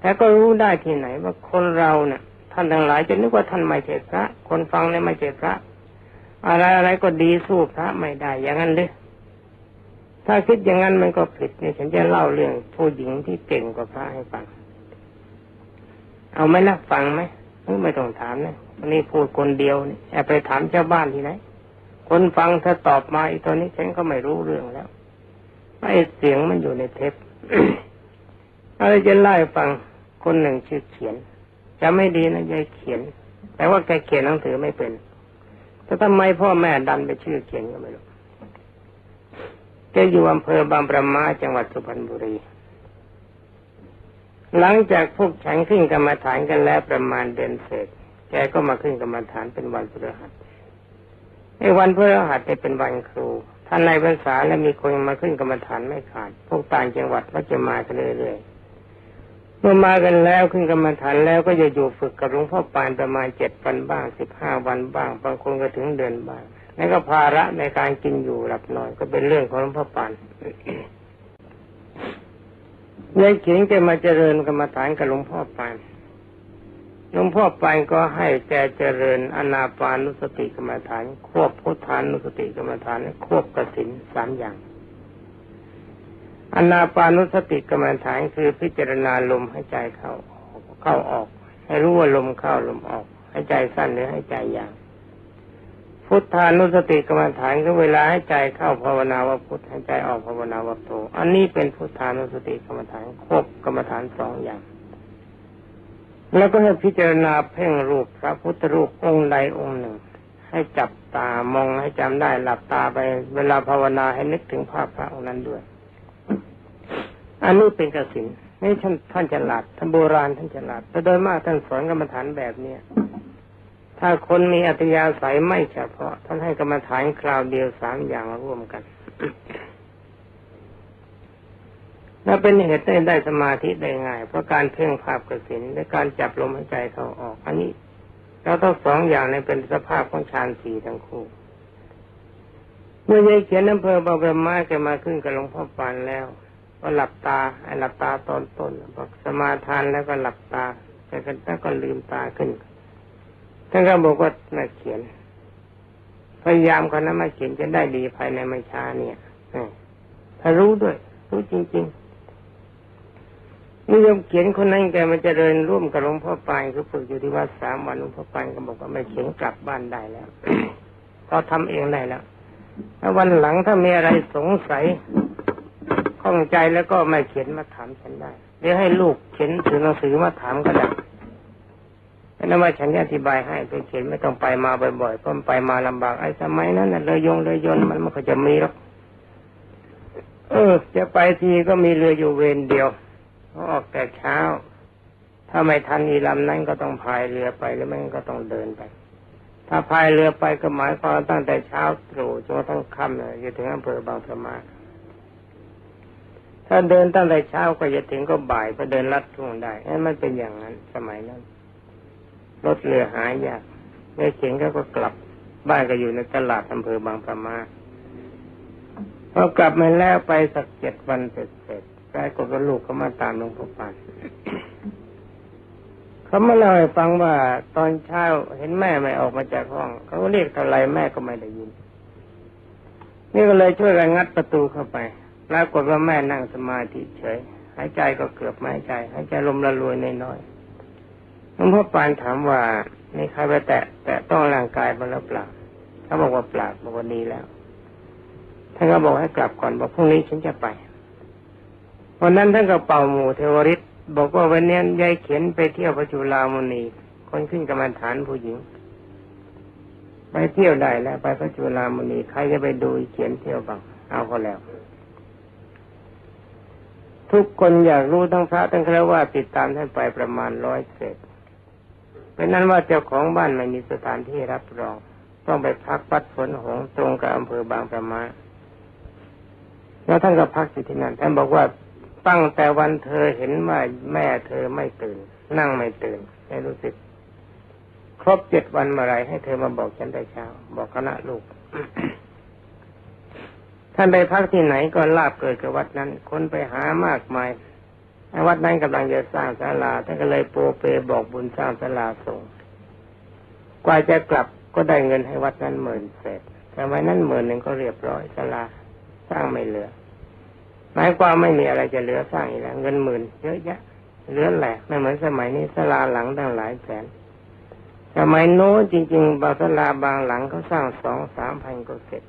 แต่ก็รู้ได้ที่ไหนว่าคนเราเนี่ยท่านทั้งหลายจะนึกว่าท่านไม่ใช่พระ คนฟังเนี่ยไม่ใช่พระ อะไรอะไรก็ดีสู้พระไม่ได้ อย่างนั้นเลยถ้าคิดอย่างนั้นมันก็ผิดเนี่ยฉันจะเล่าเรื่องผู้หญิงที่เก่งกว่าพระให้ฟัง เอาไหมนะฟังไหมไม่ต้องถามนะวันนี้พูดคนเดียวนี่แอบไปถามชาวบ้านที่ไหนคนฟังถ้าตอบมาอีกตอนนี้ฉันก็ไม่รู้เรื่องแล้วไอ้เสียงมันอยู่ในเทปอะไรจะไล่ฟัง คนหนึ่งชื่อเขียนจะไม่ดีนะยายเขียน แต่ว่าแกเขียนหนังสือไม่เป็นแต่ทำไมพ่อแม่ดันไปชื่อเขียนก็ไม่รู้แกอยู่อำเภอบางประมาจังหวัดสุพรรณบุรี หลังจากพวกฉันขึ้นกรรมฐานกันแล้วประมาณเดือนเศษ แกก็มาขึ้นกรรมฐานเป็นวันพฤหัสไอ้วันพฤหัสเป็นวันครูท่านในพรรษาแล้วมีคนมาขึ้นกรรมฐานไม่ขาด พวกต่างจังหวัดก็จะมากันเรื่อยๆ เมื่อมากันแล้วขึ้นกรรมฐานแล้วก็จะอยู่ฝึกกับหลวงพ่อปานประมาณเจ็ดวันบ้างสิบห้าวันบ้างบางคนก็ถึงเดือนบ้างนั่นก็ภาระในการกินอยู่หลับนอนก็เป็นเรื่องของหลวงพ่อปานยายเขียนแกมาเจริญกรรมฐานกับหลวงพ่อปานหลวงพ่อปานก็ให้แกเจริญอนาปานุสติกรรมฐาน ควบพุทธานุสติกรรมฐาน ควบกสินสามอย่าง อนาปานุสติกรรมฐานคือพิจารณาลมให้ใจเข้าเข้าออก ให้รู้ว่าลมเข้าลมออกให้ใจสั้นหรือให้ใจยาวพุทธานุสติกรรมฐานก็เวลาให้ใจเข้าภาวนาว่าพุทธให้ใจออกภาวนาว่าโตอันนี้เป็นพุทธานุสติกรรมฐานควบกรรมฐานสองอย่าง แล้วก็ให้พิจารณาเพ่งรูปพระพุทธรูปองค์ใดองค์หนึ่ง ให้จับตามองให้จำได้หลับตาไป เวลาภาวนาให้นึกถึงภาพพระองค์นั้นด้วย อันนี้เป็นกสินนี่ท่านท่านฉลาดท่านโบราณท่านฉลาดแต่โดยมากท่านสอนกรรมฐานแบบเนี้ยถ้าคนมีอัตยาศัยไม่เฉพาะ ท่านให้กรรมฐานคราวเดียวสามอย่างร่วมกันและเป็นเหตุให้ได้สมาธิได้ง่าย เพราะการเพ่งภาพกสินและการจับลมหายใจเข้าออก อันนี้เราต้องสองอย่างในเป็นสภาพของฌานสี่ทั้งคู่เมื่อยายเขียนอำเภอบางประมาแกมาขึ้นกับหลวงพ่อปานแล้ว ก็หลับตาไอ้หลับตาตอนต้นบอกสมาทานแล้วก็หลับตาแต่ก็ก็ลืมตาขึ้นท่านก็บอกว่ามาเขียน พยายามคนนั้นมาเขียนจะได้ดีภายในไม่ช้าเนี่ยถ้ารู้ด้วย รู้จริงๆนิยมเขียนคนนั้นแกมันจะเดินร่วมกับหลวงพ่อปานคือฝึกอยู่ที่วัดสามวันหลวงพ่อปานก็บอกว่าไม่เขียนกลับบ้านได้แล้วก็ทำเองได้แล้วถ้าวันหลังถ้ามีอะไรสงสัย ข้องใจแล้วก็ไม่เขียนมาถามฉันได้เดี๋ยวให้ลูกเขียนถือหนังสือมาถามก็ได้แต่นั้นว่าฉันจะอธิบายให้ไปเขียนไม่ต้องไปมาบ่อยๆเพราะไปมาลำบากไอ้สมัยนั้นเลยยงเลยยนมันมันก็จะมีหรอกเออ จะไปทีก็มีเรืออยู่เวรเดียวออกแต่เช้า ถ้าไม่ทันอีลำนั้นก็ต้องพายเรือไปหรือไม่ก็ต้องเดินไป ถ้าพายเรือไปก็หมายความตั้งแต่เช้าตรู่จนกระทั่งค่ำเลยจะถึงอำเภอบางสมา ถ้าเดินตั้งแต่เช้าก็จะถึงก็บ่ายก็เดินลัดทุ่งได้ให้มันเป็นอย่างนั้นสมัยนั้นรถเรือหายากเมื่อเข็งก็ก็กลับบ้านก็อยู่ในตลาดอำเภอบางปะมาพอกลับมาแล้วไปสักเจ็ดวันเสร็จกายก็กับลูกเขามาตามหลวงพ่อปานเขามาเล่าให้ฟังว่าตอนเช้าเห็นแม่ไม่ออกมาจากห้อง เขาเรียกเท่าไรแม่ก็ไม่ได้ยิน นี่ก็เลยช่วยกันงัดประตูเข้าไป ปรากฏว่าแม่นั่งสมาธิเฉย หายใจก็เกือบไม่หายใจ หายใจลมละลวยน้อยๆหลวงพ่อปานถามว่านี่ใครไปแตะแตะต้องร่างกายมันแล้วเปล่าเขาบอกว่าเปล่าบอกว่าดีแล้วท่านก็บอกให้กลับก่อนบอกพรุ่งนี้ฉันจะไปวันนั้นท่านก็เป่าหมู่เทวริตบอกว่าวันนี้ยายเขียนไปเที่ยวพระจุลามณีคนขึ้นกรรมฐานผู้หญิง ไปเที่ยวได้แล้ว ไปพระจุลามณีใครจะไปดูเขียนเที่ยวบ้างเอาก็แล้ว ทุกคนอยากรู้ทั้งพระทั้งครว่าติดตามท่านไปประมาณร้อยเศษเป็นนั้นว่าเจ้าของบ้านไม่มีสถานที่รับรอง ต้องไปพักปัดฝนหงตรงกับอำเภอบางประมาแล้วท่านก็พักอยู่ที่นั่นท่านบอกว่าตั้งแต่วันเธอเห็นว่าแม่เธอไม่ตื่น นั่งไม่ตื่นไม่รู้สึก ครบเจ็ดวันเมื่อไรให้เธอมาบอกฉันได้เช้า บอกคณะลูก ท่านไปพักที่ไหนก็ลาบเกิดกับวัดนั้น คนไปหามากมายวัดนั้นกำลังจะสร้างศาลาท่านก็เลยโปรเปบอกบุญสร้างศาลาส่งกว่าจะกลับก็ได้เงินให้วัดนั้นหมื่นเศษแต่ไว้นั้นหมื่นหนึ่งก็เรียบร้อยศาลาสร้างไม่เหลือหมายความไม่มีอะไรจะเหลือสร้างอีกแล้วเงินหมื่นเยอะแยะเหลือแหละไม่เหมือนสมัยนี้ศาลาหลังตั้งหลายแสนสมัยโน้นจริง ๆ บางศาลาบางหลังเขาสร้างสองสามพันก็เสร็จ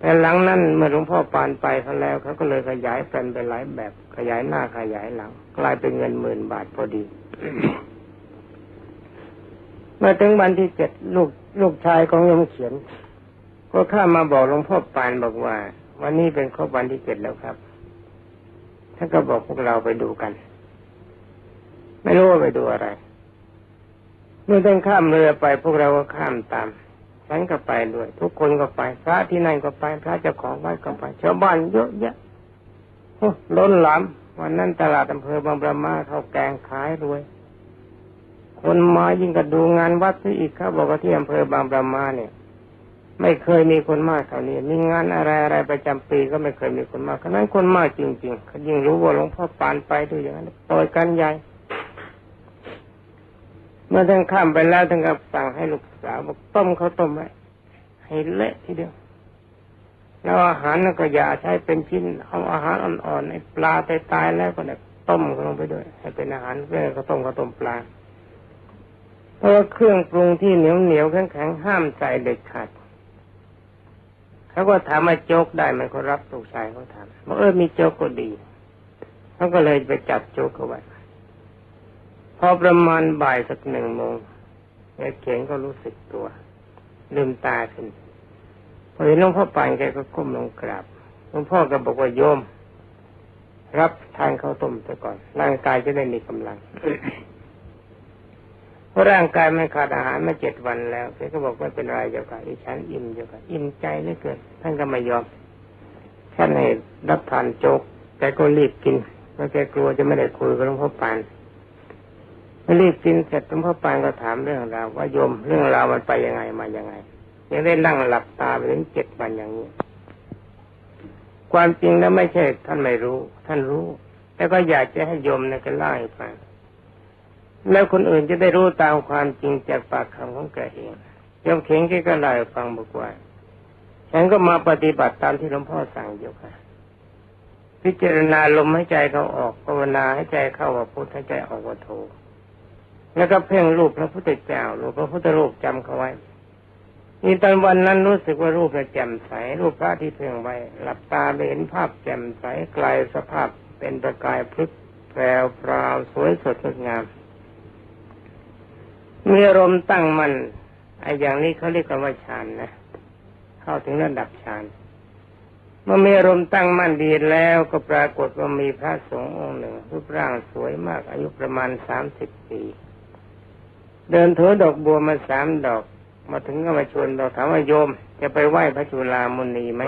แต่หลังนั้นเมื่อหลวงพ่อปานไปเขาแล้วเขาก็เลยขยายแปลนไปหลายแบบ ขยายหน้าขยายหลัง กลายเป็นเงินหมื่นบาทพอดี เมื่อถึงวันที่เจ็ดลูกลูกชายของโยมเขียน ก็ข้ามาบอกหลวงพ่อปานบอกว่า วันนี้เป็นครบวันที่เจ็ดแล้วครับท่านก็บอกพวกเราไปดูกัน ไม่รู้ว่าไปดูอะไรเมื่อท่านข้ามเรือไปพวกเราก็ข้ามตาม ฉันก็ไปด้วย ทุกคนก็ไป พระที่นั่นก็ไป พระเจ้าของวัดก็ไปชาวบ้านเยอะแยะล้นหลามวันนั้นตลาดอำเภอบางประมาเขาแกงขายรวย คนมายิ่งก็ดูงานวัดซะอีกเขาบอกว่าที่อำเภอบางประมาเนี่ย ไม่เคยมีคนมากเท่านี้ มีงานอะไรอะไรประจำปีก็ไม่เคยมีคนมากขนาดคนมากจริงๆเขายิ่งรู้ว่าหลวงพ่อปานไปด้วยอย่างนั้นต่อยกันใหญ่ มื่อท่านข้ามไปแล้วท่านก็สั่งให้ลูกสาวบอกต้มเขาวต้มไว้ให้เละทีเดียวแล้วอาหารนั่นก็อย่าใช้เป็นชิ้นเอาอาหารอ่อนๆไอ้ปลาตายๆแล้วก็เนี่ยต้มลงไปด้วย ให้เป็นอาหารเพื่อเขาต้มเขาวต้มปลาเพราะเครื่องปรุงที่เหนียวเหนียวๆแข็งๆห้ามใส่เด็ดขาดเขาก็ถามว่าโจ๊กได้ไหมเขารับลูกชายเขาถามบอกเออมีโจ๊กก็ดีเขาก็เลยไปจับโจ๊กเอาไว้ พอประมาณบ่ายสักหนึ่งโมงยายเขียนก็รู้สึกตัวลืมตาขึ้นพอเห็นหลวงพ่อปานแกก็ก้มลงกราบหลวงพ่อก็บอกว่าโยม รับทานข้าวต้มไปก่อน ร่างกายจะได้มีกำลังเพราะร่างกายไม่ขาดอาหารมาเจ็ดวันแล้วแกก็บอกว่าเป็นไรเจ้าค่ะอีฉันอิ่มเจ้าค่ะอิ่มใจเหลือเกินท่านก็ไม่ยอมท่านให้รับทานโจ๊กแกก็รีบกินเพราะแกกลัวจะไม่ได้คุยกับหลวงพ่อปาน รีบกินเสร็จหลวงพ่อปานก็ถามเรื่องราวว่าโยมเรื่องราวมันไปยังไงมายังไงยังได้นั่งหลับตาไปถึงเจ็ดวันอย่างนี้ ความจริงแล้วไม่ใช่ท่านไม่รู้ ท่านรู้แต่ก็อยากจะให้โยมเนี่ยก็เล่าให้ฟังแล้วคนอื่นจะได้รู้ตามความจริงจากปากคำของแกเองโยมเข่งแกก็เล่าฟังบอกว่าฉันก็มาปฏิบัติตามที่หลวงพ่อสั่งอยู่ค่ะ พิจารณาลมใหายใจเขาออกภาวนาให้ใจเข้าว่าพุทธให้ใจออกว่าโท แล้วก็เพ่งรูปพระพุทธเจ้ารูปพระพุทธรูปจำเขาไว้นี่ตอนวันนั้นรู้สึกว่ารูปจะแจ่มใส รูปพระที่เพ่งไว้ หลับตาไปเห็นภาพแจ่มใสกลายสภาพเป็นประกายพลึกแพรวพราวสวยสดงดงามมีอารมณ์ตั้งมันไอ้อย่างนี้เขาเรียกกันว่าฌานนะเข้าถึงระดับฌานเมื่อมีอารมณ์ตั้งมั่นดีแล้วก็ปรากฏว่ามีพระสงฆ์องค์หนึ่งรูปร่างสวยมากอายุประมาณสามสิบปี เดินถือดอกบัวมาสามดอก มาถึงก็มาชวนเราถามว่าโยม จะไปไหว้พระจุลามุนีไหม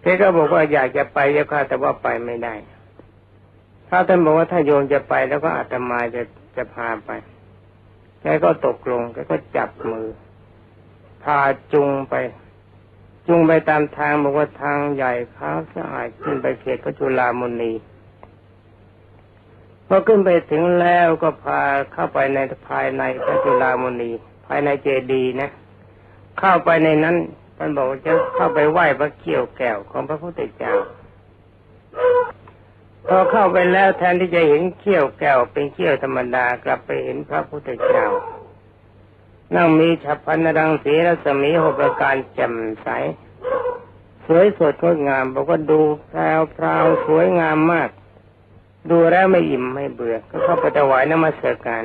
เทก็บอกว่าอยากจะไปเจ้าค่ะแต่ว่าไปไม่ได้พระท่านบอกว่าถ้าโยมจะไปแล้วก็อาตมาจะจะพาไปแกก็ตกลงแกก็จับมือ พาจุงไป จุงไปตามทางบอกว่าทางใหญ่ขาวสะอาดขึ้นไปเขตพระจุลามุนี พอขึ้นไปถึงแล้วก็พาเข้าไปในภายในพระจุลามุนีภายในเจดีนะ เข้าไปในนั้นมันบอกจะเข้าไปไหว้พระเขี้ยวแก้วของพระพุทธเจ้าพอเข้าไปแล้วแทนที่จะเห็นเขี้ยวแก้วเป็นเขี้ยวธรรมดากลับไปเห็นพระพุทธเจ้า นั่งมีฉับพันรังสีรัศมีหกประการแจ่มใส สวยสดงดงามบอกว่าดูแพรวพราวสวยงามมาก ดูแล้วไม่อิ่มไม่เบื่อ ก็เข้าไปถวายนมัสการ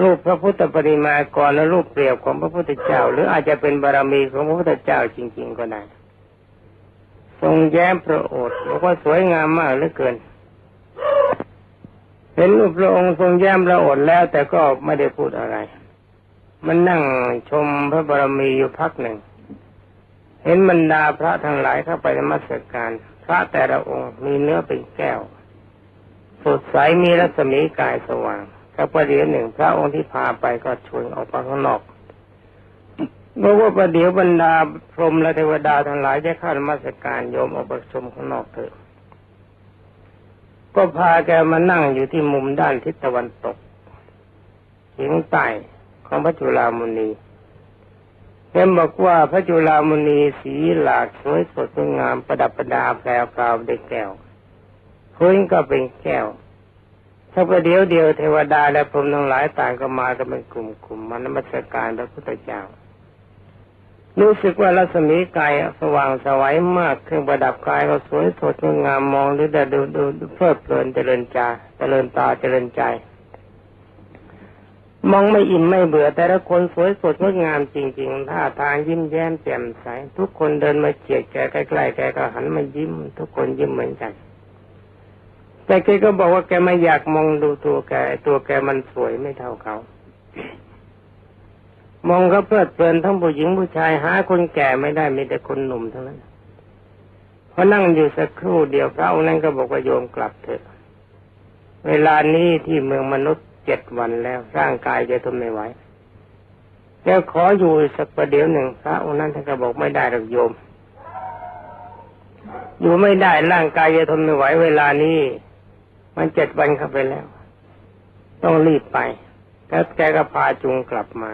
รูปพระพุทธปฏิมากรและรูปเปรียบของพระพุทธเจ้า หรืออาจจะเป็นบารมีของพระพุทธเจ้าจริง ๆ ก็ได้ทรงแย้มพระโอษฐ์บอกว่าสวยงามมากเหลือเกินเห็นรูปพระองค์ทรงแย้มพระโอษฐ์แล้ว แต่ก็ไม่ได้พูดอะไร มันนั่งชมพระบารมีอยู่พักหนึ่ง เห็นบรรดาพระทั้งหลายเข้าไปนมัสการ พระแต่ละองค์มีเนื้อเป็นแก้ว สดใสมีรัศมีกายสว่างสักประเดี๋ยวหนึ่งพระองค์ที่พาไปก็ชวนออกไปข้างนอกเมื่อว่าประเดี๋ยวบรรดาพรหมและเทวดาทั้งหลายจะเข้านมัสการโยมออกไปชมข้างนอกเถอะก็พาแกมานั่งอยู่ที่มุมด้านทิศตะวันตกเฉียงใต้ของพระจุลามุนีเห็นบอกว่าพระจุลามุนีสีหลากสวยสดงดงามประดับประดาแปลวพราวด้แก้ว พื้นก็เป็นแก้ว ถ้าประเดี๋ยวเดียวเทวดาและพรหมทั้งหลายต่างก็มากันเป็นกลุ่มๆมานมัสการพระพุทธเจ้า รู้สึกว่ารัศมีกายสว่างสวัยมากเครื่องประดับกายก็สวยสดงดงามมองดูแต่ดูดูเพลิดเพลินเจริญใจเจริญตาเจริญใจ มองไม่อิ่มไม่เบื่อ แต่ละคนสวยสดงดงามจริง ๆ ท่าทางยิ้มแย้มแจ่มใส ทุกคนเดินมาเฉียดแกใกล้ๆแกก็หันมายิ้ม ทุกคนยิ้มเหมือนกัน แต่แกก็บอกว่าแกไม่อยากมองดูตัวแกตัวแกมันสวยไม่เท่าเขา มองก็เพลิดเพลินทั้งผู้หญิงผู้ชายหาคนแก่ไม่ได้มีแต่คนหนุ่มเท่านั้นพอนั่งอยู่สักครู่เดียวพระองค์นั้นก็บอกว่าโยมกลับเถอะ เวลานี้ที่เมืองมนุษย์เจ็ดวันแล้วร่างกายจะทนไม่ไหวแกขออยู่สักประเดี๋ยวหนึ่งพระองค์นั้นท่านก็บอกไม่ได้หรอกโยม อยู่ไม่ได้ร่างกายจะทนไม่ไหวเวลานี้ มันเจ็ดวันเข้าไปแล้ว ต้องรีบไปแล้วแกก็พาจุงกลับมา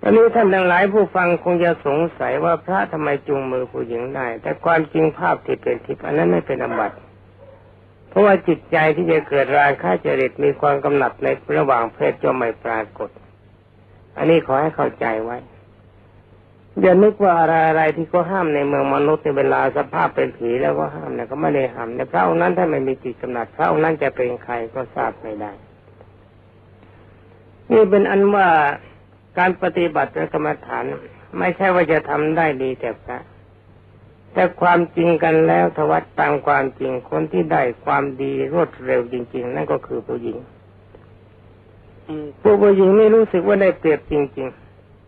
ตอนนี้ท่านทั้งหลายผู้ฟังคงจะสงสัยว่าพระทำไมจุงมือผู้หญิงได้ แต่ความจริงภาพที่เป็นทิพย์อันนั้นไม่เป็นอบัติเพราะว่าจิตใจที่จะเกิดราคะจริตมีความกำหนัดในระหว่างเพศจะไม่ปรากฏ อันนี้ขอให้เข้าใจไว้ อย่านึกว่าอะไรอะไรที่เขาห้ามในเมืองมนุษย์ในเวลาสภาพเป็นผีแล้วก็ห้ามเนี่ยก็ไม่ได้ห้ามในพระองค์นั้นถ้าไม่มีจิตกำหนัดพระองค์นั้นจะเป็นใครก็ทราบไม่ได้ นี่เป็นอันว่าการปฏิบัติกรรมฐาน ไม่ใช่ว่าจะทำได้ดีแต่พระแต่ความจริงกันแล้วทวัดตามความจริงคนที่ได้ความดีรวดเร็วจริง ๆ นั่นก็คือผู้หญิงผู้ผู้หญิงไม่รู้สึกว่าได้เปรียบจริง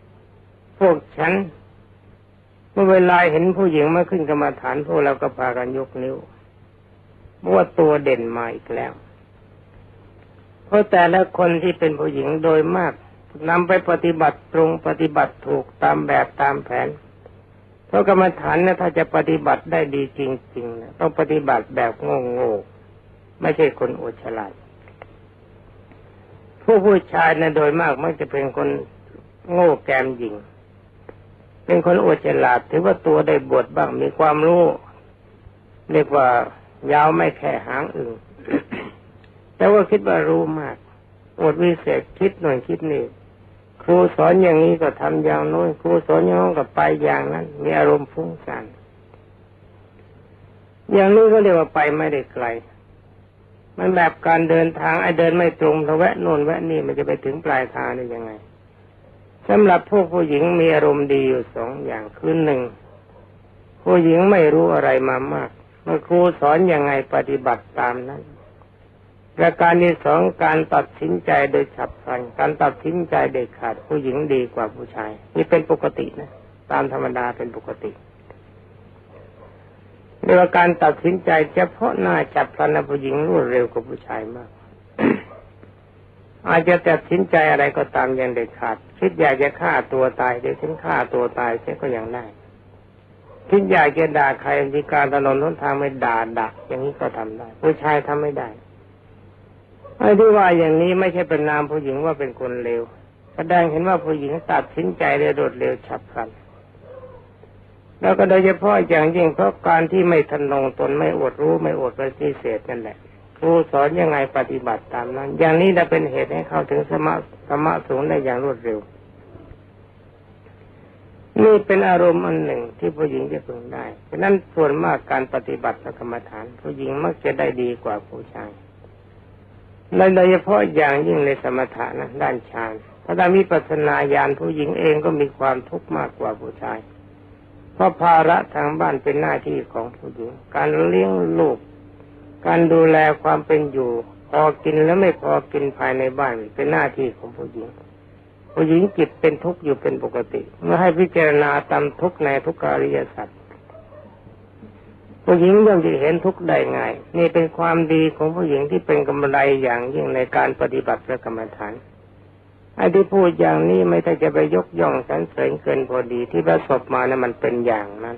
ๆ พวกฉัน เมื่อเวลาเห็นผู้หญิงมาขึ้นกรรมาฐานพวกเราก็พากันยกนิ้วว่าตัวเด่นมาอีกแล้ว เพราะแต่ละคนที่เป็นผู้หญิงโดยมากนำไปปฏิบัติตรงปฏิบัติถูกตามแบบตามแผน เพราะกรรมฐานเนี่ยถ้าจะปฏิบัติได้ดีจริงๆนะต้องปฏิบัติแบบโง่ๆไม่ใช่คนอดฉลาดผู้ผู้ชายนะโดยมากมักจะเป็นคนโง่แกมหญิง เป็นคนอวดฉลาดถือว่าตัวได้บวชบ้างมีความรู้ เรียกว่ายาวไม่แค่หางอึ่งแต่ว่าคิดว่ารู้มากอวดวิเศษคิดหน่อยคิดนี่ครูสอนอย่างนี้ก็ทำอย่างโน้นครูสอนอย่างนั้นก็ไปอย่างนั้น มีอารมณ์ฟุ้งซ่านอย่างนี้ก็เรียกว่าไปไม่ได้ไกล มันแบบการเดินทางไอ้เดินไม่ตรงถ้าแวะโน่นแวะนี่มันจะไปถึงปลายทางได้ยังไง สำหรับพวกผู้หญิงมีอารมณ์ดีอยู่สองอย่างคือหนึ่งผู้หญิงไม่รู้อะไรมามากเมื่อครูสอนอยังไงปฏิบัติตามนั้นประการที่สองการตัดสินใจโดยฉับพลันการตัดสินใจเด็ดขาดผู้หญิงดีกว่าผู้ชาย นี่เป็นปกตินะ ตามธรรมดาเป็นปกติเรื่องการตัดสินใจเฉพาะหน้าจับพลันผู้หญิงรวดเร็วกว่าผู้ชายมาก อาจจะตัดสินใจอะไรก็ตามอย่างเด็ดขาดคิดอยากจะฆ่าตัวตายเดี๋ยวถึงฆ่าตัวตายเช่ก็ยังได้คิดอยากจะด่าใครมีการถนนน้นทางไม่ด่าด่าอย่างนี้ก็ทำได้ ผู้ชายทำไม่ได้ไอ้ที่ว่าอย่างนี้ไม่ใช่เป็นนามผู้หญิงว่าเป็นคนเลวแสดงเห็นว่าผู้หญิงตัดสินใจเร็วดเร็วฉับพลันแล้วก็โดยเฉพาะอย่างยิ่งเพราะการที่ไม่ทันลงตนไม่อดรู้ไม่อดปฏิเสธนั่นแหละ ครูสอนยังไงปฏิบัติตามนั้น อย่างนี้จะเป็นเหตุให้เข้าถึงสมะสมะสูงได้อย่างรวดเร็ว นี่เป็นอารมณ์อันหนึ่งที่ผู้หญิงจะพึงได้เพราะนั้นส่วนมากการปฏิบัติกรรมฐาน ผู้หญิงมักจะได้ดีกว่าผู้ชายและโดยเฉพาะอย่างยิ่งในสมถะนะด้านฌานพระดามีปัสนาญาณผู้หญิงเองก็มีความทุกข์มากกว่าผู้ชาย เพราะภาระทางบ้านเป็นหน้าที่ของผู้หญิง การเลี้ยงลูก การดูแลความเป็นอยู่ พอกินแล้วไม่พอกินภายในบ้านเป็นหน้าที่ของผู้หญิงผู้หญิงจิตเป็นทุกข์อยู่เป็นปกติ เมื่อให้พิจารณาตามทุกข์ในทุกขาริยสัจผู้หญิงย่อมจะเห็นทุกข์ได้ง่ายนี่เป็นความดีของผู้หญิงที่เป็นกำไรอย่างยิ่งในการปฏิบัติพระกรรมฐานไอ้ที่พูดอย่างนี้ไม่ใช่จะไปยกย่องสรรเสริญเกินพอดีที่ประสบมานะั้นมันเป็นอย่างนั้น